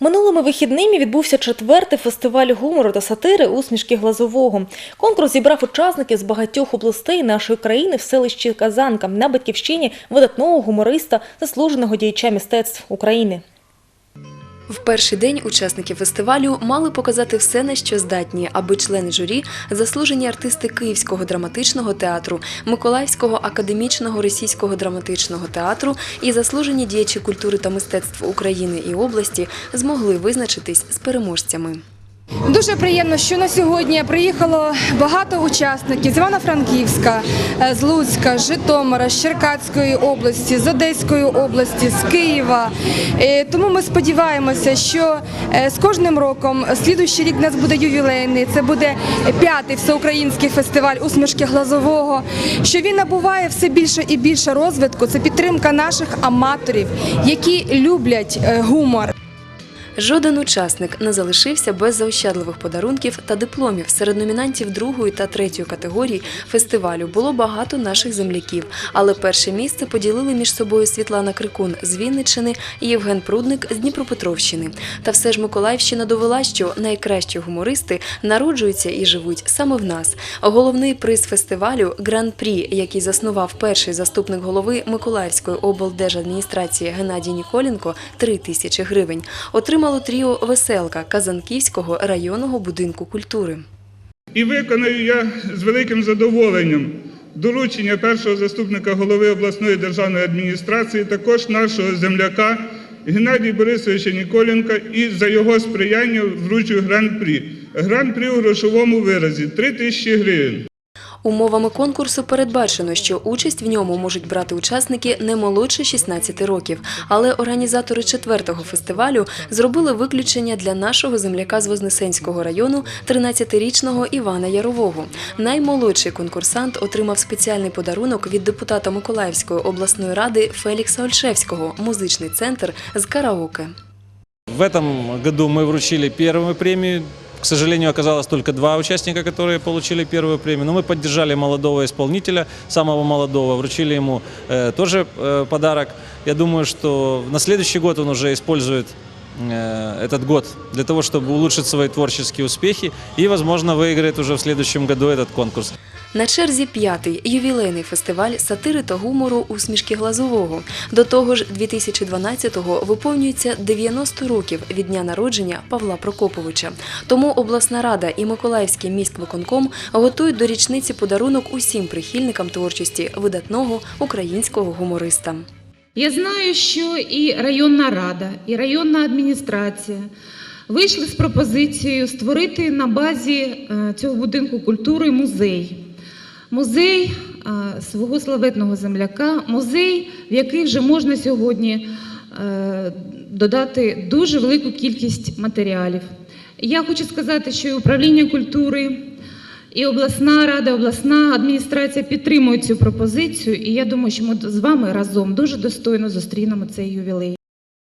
Минулими вихідними відбувся четвертий фестиваль гумору та сатири усмішки Глазового. Конкурс зібрав учасників з багатьох областей нашої країни в селищі Казанка на батьківщині видатного гумориста, заслуженого діяча мистецтв України. В перший день учасники фестивалю мали показати все, на що здатні, аби члени журі, заслужені артисти Київського драматичного театру, Миколаївського академічного російського драматичного театру і заслужені діячі культури та мистецтв України і області змогли визначитись з переможцями. Дуже приємно, що на сьогодні приїхало багато учасників з Івано-Франківська, е, з Луцька, Житомира, з Черкаської області, з Одеської області, з Києва. Е, Тому ми сподіваємося, що е, з кожним роком слідуючий рік нас буде ювілейний. Це буде п'ятий всеукраїнський фестиваль усмішки глазового. Що він набуває все більше і більше розвитку. Це підтримка наших аматорів, які люблять гумор. Жоден учасник не залишився без заощадливих подарунків та дипломів. Серед номінантів другої та третьої категорій фестивалю було багато наших земляків, але перше місце поділили між собою Світлана Крикун з Вінниччини і Євген Прудник з Дніпропетровщини. Та все ж Миколаївщина довела, що найкращі гумористи народжуються і живуть саме в нас. Головний приз фестивалю Гран-прі, який заснував перший заступник голови Миколаївської облдержадміністрації Геннадій Ніколенко, 3 тисячі гривень, отримало тріо Веселка Казанківського районного будинку культури. І виконую я з великим задоволенням доручення першого заступника голови обласної державної адміністрації, також нашого земляка Геннадія Борисовича Ніколенка і за його сприяння вручую гран-прі. Гран-прі у грошовому виразі 3 тисячі гривень. Умовами конкурсу передбачено, що участь в ньому можуть брати учасники не молодше 16 років. Але організатори четвертого фестивалю зробили виключення для нашого земляка з Вознесенського району, 13-річного Івана Ярового. Наймолодший конкурсант отримав спеціальний подарунок від депутата Миколаївської обласної ради Фелікса Ольшевського музичний центр з караоке. В этом году мы вручили первую премию. К сожалению, оказалось только два участника, которые получили первую премию. Но мы поддержали молодого исполнителя, самого молодого, вручили ему э, тоже э, подарок. Я думаю, что на следующий год он уже использует э, этот год для того, чтобы улучшить свои творческие успехи и, возможно, выиграет уже в следующем году этот конкурс. На черзі п'ятий ювілейний фестиваль сатири та гумору усмішки Глазового. До того ж, 2012-го виповнюється 90 років від дня народження Павла Прокоповича. Тому обласна рада і Миколаївський міськвиконком готують до річниці подарунок усім прихильникам творчості видатного українського гумориста. Я знаю, що і районна рада, і районна адміністрація вийшли з пропозицією створити на базі е, цього будинку культури музей. Музей е, свого славетного земляка, музей, в який вже можна сьогодні е, додати дуже велику кількість матеріалів. Я хочу сказати, що і управління культури, і обласна рада, обласна адміністрація підтримують цю пропозицію, і я думаю, що ми з вами разом дуже достойно зустрінемо цей ювілей.